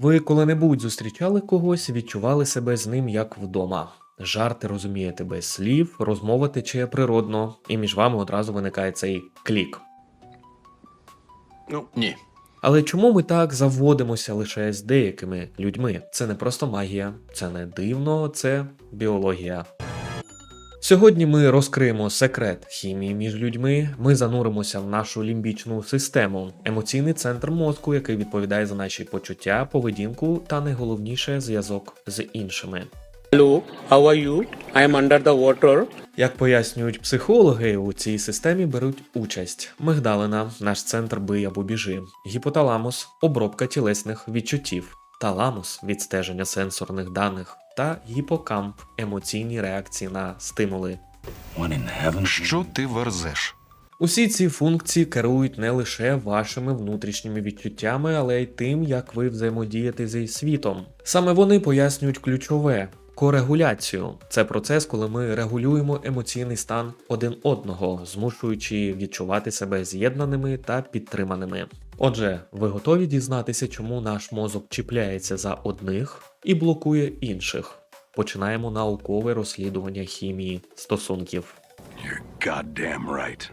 Ви коли-небудь зустрічали когось, відчували себе з ним як вдома. Жарти розумієте без слів, розмова тече природно, і між вами одразу виникає цей клік. Ну, ні. Але чому ми так заводимося лише з деякими людьми? Це не просто магія, це не дивно, це біологія. Сьогодні ми розкриємо секрет хімії між людьми. Ми зануримося в нашу лімбічну систему, емоційний центр мозку, який відповідає за наші почуття, поведінку та найголовніше зв'язок з іншими. Hello, how are you? I am under the water. Як пояснюють психологи, у цій системі беруть участь мигдалина, наш центр бий або біжи, гіпоталамус, обробка тілесних відчуттів, таламус відстеження сенсорних даних та гіпокамп емоційні реакції на стимули. Що ти верзеш? Усі ці функції керують не лише вашими внутрішніми відчуттями, але й тим, як ви взаємодієте зі світом. Саме вони пояснюють ключове. Корегуляцію це процес, коли ми регулюємо емоційний стан один одного, змушуючи відчувати себе з'єднаними та підтриманими. Отже, ви готові дізнатися, чому наш мозок чіпляється за одних і блокує інших. Починаємо наукове розслідування хімії стосунків. You're goddamn right.